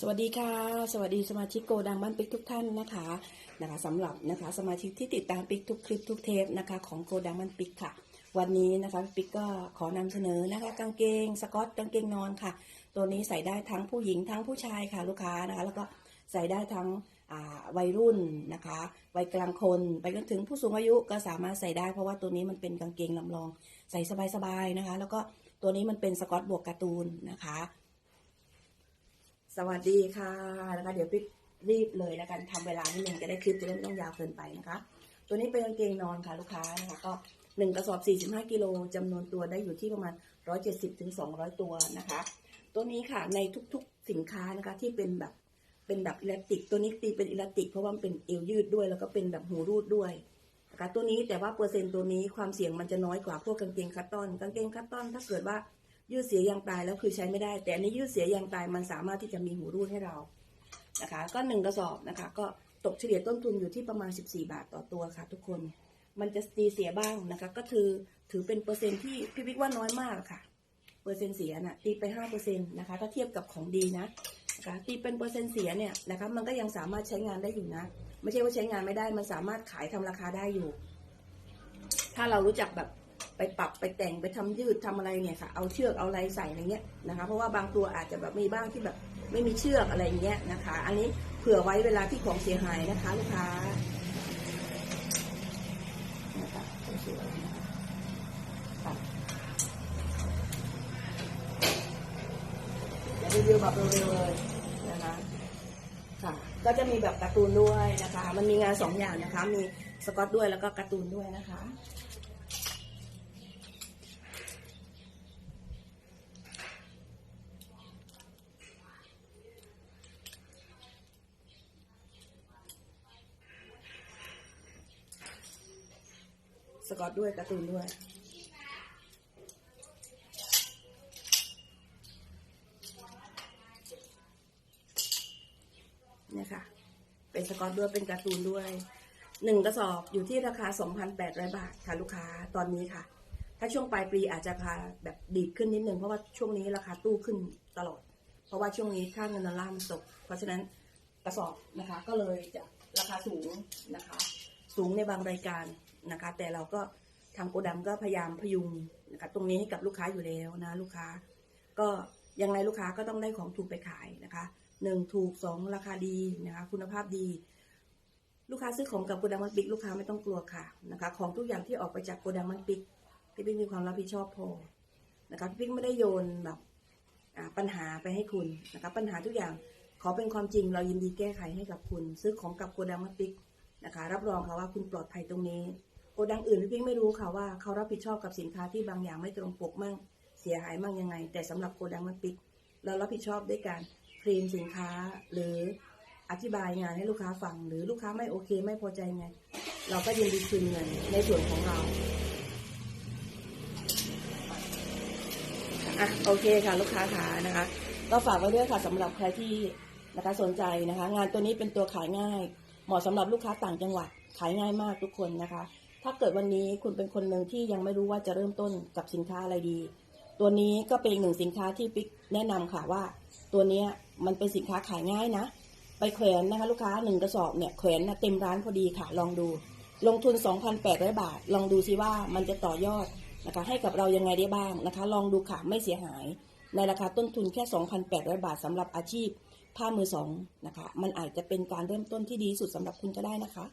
สวัสดีค่ะ สวัสดีสมาชิกโกดังบ้านปิ๊กทุกท่านนะคะนะคะสำหรับนะคะสมาชิกที่ติดตามปิ๊กทุกคลิปทุกเทปนะคะของโกดังบ้านปิ๊กค่ะ วันนี้นะคะปิ๊กก็ขอนำเสนอนะคะกางเกงสกอตกางเกงนอนค่ะ ตัวนี้ใส่ได้ทั้งผู้หญิงทั้งผู้ชายค่ะลูกค้านะคะแล้วก็ใส่ได้ทั้งวัยรุ่นนะคะวัยกลางคนไปจนถึงผู้สูงอายุก็สามารถใส่ได้เพราะว่าตัวนี้มันเป็นกางเกงลำลอง ใส่สบายๆนะคะ แล้วก็ตัวนี้มันเป็นสกอตบวกการ์ตูนนะคะ สวัสดีค่ะนะคะเดี๋ยวปิ๊กรีบเลยแล้วกันทำเวลาให้หนึ่งจะได้คลิปจะได้ไม่ต้องยาวเกินไปนะคะ ตัวนี้เป็นกางเกงนอนค่ะลูกค้านะคะก็หนึ่งกระสอบ 45 กิโลจำนวนตัวได้อยู่ที่ประมาณ 170ถึง200 ตัวนะคะ ตัวนี้ค่ะในทุกๆสินค้านะคะที่เป็นแบบเป็นแบบอิเล็กติก ตัวนี้ตีเป็นอิเล็กติกเพราะว่ามันเป็นเอวยืดด้วยแล้วก็เป็นแบบหูรูดด้วยนะคะตัวนี้แต่ว่าเปอร์เซ็นต์ตัวนี้ความเสี่ยงมันจะน้อยกว่าพวกกางเกงคัตตอน กางเกงคัตตอนถ้าเกิดว่า ยืดเสียยางตายแล้วคือใช้ไม่ได้ แต่อันนี้ยืดเสียยางตายมันสามารถที่จะมีหูรูดให้เรานะคะ ก็หนึ่งกระสอบนะคะ ก็ตกเฉลี่ยต้นทุนอยู่ที่ประมาณ 14 บาทต่อตัวค่ะ ทุกคนมันจะตีเสียบ้างนะคะ ก็คือถือเป็นเปอร์เซ็นต์ที่พี่บิ๊กว่าน้อยมากค่ะ เปอร์เซ็นต์เสียน่ะตีไป5เปอร์เซ็นต์นะคะถ้าเทียบกับของดีนะนะคะตีเป็นเปอร์เซ็นต์เสียเนี่ยนะคะมันก็ยังสามารถใช้งานได้อยู่นะ ไม่ใช่ว่าใช้งานไม่ได้มันสามารถขายทำราคาได้อยู่ ถ้าเรารู้จักแบบ ไปปรับไปแต่งไปทำยืดทำอะไรเนี่ยค่ะ เอาเชือกเอาอะไรใส่อะไรเงี้ยนะคะ เพราะว่าบางตัวอาจจะแบบมีบ้างที่แบบไม่มีเชือกอะไรเงี้ยนะคะ อันนี้เผื่อไว้เวลาที่ของเสียหายนะคะลูกค้านะคะสวยๆนะคะค่ะเรีวิวแบบเร็วๆเลยนะคะค่ะ ก็จะมีแบบการ์ตูนด้วยนะคะ มันมีงานสองอย่างนะคะ มีสกอตด้วยแล้วก็การ์ตูนด้วยนะคะ สกอตด้วยการ์ตูนด้วย เนี่ยค่ะ เป็นสกอตด้วยเป็นการ์ตูนด้วยหนึ่งกระสอบอยู่ที่ราคา 2,800 บาทค่ะลูกค้าตอนนี้ค่ะ ถ้าช่วงปลายปีอาจจะราคาแบบดีขึ้นนิดนึงเพราะว่าช่วงนี้ราคาตู้ขึ้นตลอด เพราะว่าช่วงนี้ค่าเงินดอลลาร์มันตก เพราะฉะนั้นกระสอบนะคะ ก็เลยจะราคาสูงนะคะ สูงในบางรายการ นะคะ แต่เราก็ทางโกดัมก็พยายามพยุงนะคะตรงนี้ให้กับลูกค้าอยู่แล้วนะลูกค้า ก็ยังไงลูกค้าก็ต้องได้ของถูกไปขายนะคะหนึ่งถูกสองราคาดีนะคะ คุณภาพดี ลูกค้าซื้อของกับโกดังมันปิกลูกค้าไม่ต้องกลัวค่ะนะคะ ของทุกอย่างที่ออกไปจากโกดังมันปิกพี่ปิ๊กมีความรับผิดชอบพอนะคะพี่ปิ๊กไม่ได้โยนแบบปัญหาไปให้คุณนะคะปัญหาทุกอย่างขอเป็นความจริงเรายินดีแก้ไขให้กับคุณ ซื้อของกับโกดังมันปิกนะคะ รับรองค่ะว่าคุณปลอดภัยตรงนี้ โกดังอื่นพี่ปิ๊กไม่รู้ค่ะว่าเขารับผิดชอบกับสินค้าที่บางอย่างไม่ตรงปกมั่งเสียหายมั่งยังไง แต่สำหรับโกดังมันปิกเรารับผิดชอบด้วยการคลีนสินค้าหรืออธิบายงานให้ลูกค้าฟัง หรือลูกค้าไม่โอเคไม่พอใจไง เราก็ยินดีคืนเงินในส่วนของเราอะโอเคค่ะ ลูกค้าขานะคะ ก็ฝากไว้ด้วยค่ะสำหรับใครที่นะคะสนใจนะคะ งานตัวนี้เป็นตัวขายง่าย เหมาะสำหรับลูกค้าต่างจังหวัดขายง่ายมากทุกคนนะคะ ถ้าเกิดวันนี้คุณเป็นคนหนึ่งที่ยังไม่รู้ว่าจะเริ่มต้นกับสินค้าอะไรดี ตัวนี้ก็เป็นอีกหนึ่งสินค้าที่ปิ๊กแนะนำค่ะว่า ตัวนี้มันเป็นสินค้าขายง่ายนะ ไปแขวนนะคะลูกค้าหนึ่งกระสอบเนี่ยแขวนนะเต็มร้านพอดีค่ะลองดู ลงทุน 2,800 บาท ลองดูซิว่ามันจะต่อยอดนะคะให้กับเรายังไงได้บ้างนะคะ ลองดูค่ะไม่เสียหาย ในราคาต้นทุนแค่ 2,800 บาทสำหรับอาชีพผ้ามือสองนะคะ มันอาจจะเป็นการเริ่มต้นที่ดีสุดสำหรับคุณก็ได้นะคะ